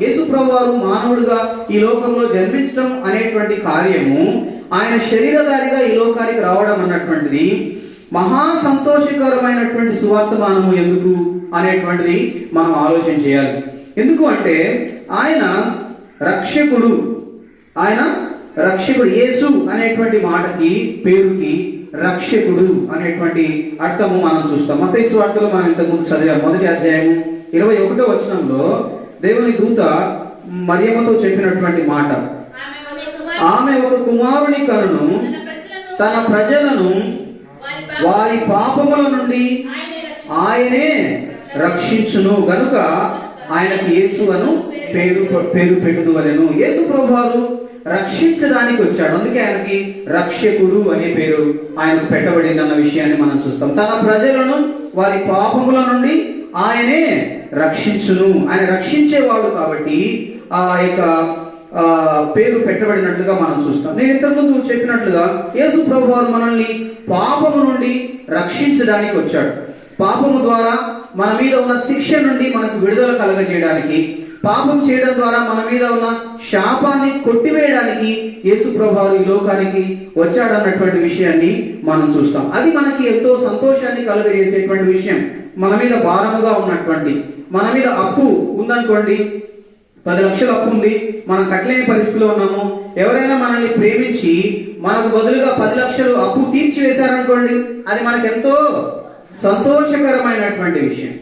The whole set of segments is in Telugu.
యేసు ప్రభు వారు మానవుడుగా ఈ లోకంలో జన్మించడం అనేటువంటి కార్యము ఆయన శరీరధారిగా ఈ లోకానికి రావడం అన్నటువంటిది మహా సంతోషకరమైనటువంటి సువార్తమానము ఎందుకు అనేటువంటిది మనం ఆలోచన చేయాలి. ఎందుకు అంటే ఆయన రక్షకుడు ఆయన రక్షకుడు యేసు అనేటువంటి మాటకి పేరుకి రక్షకుడు అనేటువంటి అర్థము మనం చూస్తాం. మత వార్తలో మనం ఇంతకుముందు చదివాం. మొదటి అధ్యాయము ఇరవై ఒకటో వచనంలో దేవుని దూత మరియమ్మతో చెప్పినటువంటి మాట. ఆమె ఒక కుమారుని కరును తన ప్రజలను వారి పాపముల నుండి ఆయనే రక్ష- ఆయనే రక్షించును. గనుక ఆయనకు యేసు అను పేరు పేరు పెట్టుదువలెను. యేసు ప్రభువారు రక్షించడానికి వచ్చాడు. అందుకే ఆయనకి రక్షకుడు అనే పేరు ఆయనకు పెట్టబడింది అన్న విషయాన్ని మనం చూస్తాం. తన ప్రజలను వారి పాపముల నుండి ఆయనే రక్షించును. ఆయన రక్షించేవాడు కాబట్టి ఆ యొక్క పేరు పెట్టబడినట్లుగా మనం చూస్తాం. నేను ఇంతకుముందు చెప్పినట్లుగా యేసు ప్రభు వారు మనల్ని పాపము నుండి రక్షించడానికి వచ్చాడు. పాపము ద్వారా మన మీద ఉన్న శిక్ష నుండి మనకు విడుదల కలగజేయడానికి పాపం చేయడం ద్వారా మన మీద ఉన్న శాపాన్ని కొట్టివేయడానికి యేసు ప్రభావారు ఈ లోకానికి వచ్చాడన్నటువంటి విషయాన్ని మనం చూస్తాం. అది మనకి ఎంతో సంతోషాన్ని కలుగజేసేటువంటి విషయం. మన మీద భారముగా ఉన్నటువంటి మన మీద అప్పు ఉందనుకోండి పది లక్షలు అప్పు ఉంది మనం కట్టలేని పరిస్థితిలో ఉన్నాము. ఎవరైనా మనల్ని ప్రేమించి మనకు బదులుగా పది లక్షలు అప్పు తీర్చి వేశారనుకోండి అది మనకెంతో సంతోషకరమైనటువంటి విషయం.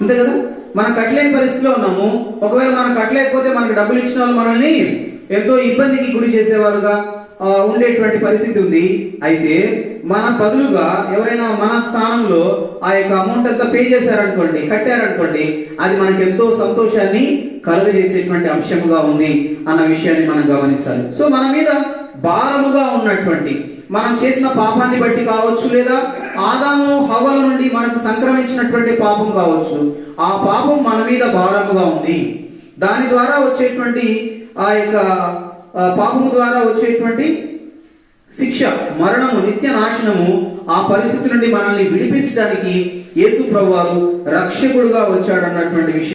అంతే కదా? మనం కట్టలేని పరిస్థితిలో ఉన్నాము. ఒకవేళ మనం కట్టలేకపోతే మనకు డబ్బులు ఇచ్చిన వాళ్ళు మనల్ని ఎంతో ఇబ్బందికి గురి చేసేవారుగా ఉండేటువంటి పరిస్థితి ఉంది. అయితే మన బదులుగా ఎవరైనా మన స్థానంలో ఆ యొక్క అమౌంట్ అంతా పే చేశారనుకోండి కట్టారనుకోండి అది మనకి ఎంతో సంతోషాన్ని కలుగజేసేటువంటి అంశముగా ఉంది అన్న విషయాన్ని మనం గమనించాలి. సో మన మీద భారముగా ఉన్నటువంటి మనం చేసిన పాపాన్ని బట్టి కావచ్చు లేదా ఆదాము హవల నుండి మనకు సంక్రమించినటువంటి పాపం కావచ్చు. ఆ పాపం మన మీద భారముగా ఉంది. దాని ద్వారా వచ్చేటువంటి ఆ యొక్క పాపం ద్వారా వచ్చేటువంటి శిక్ష మరణము నిత్య నాశనము ఆ పరిస్థితి నుండి మనల్ని విడిపించడానికి యేసు ప్రభువారు రక్షకుడుగా వచ్చాడన్నటువంటి విషయం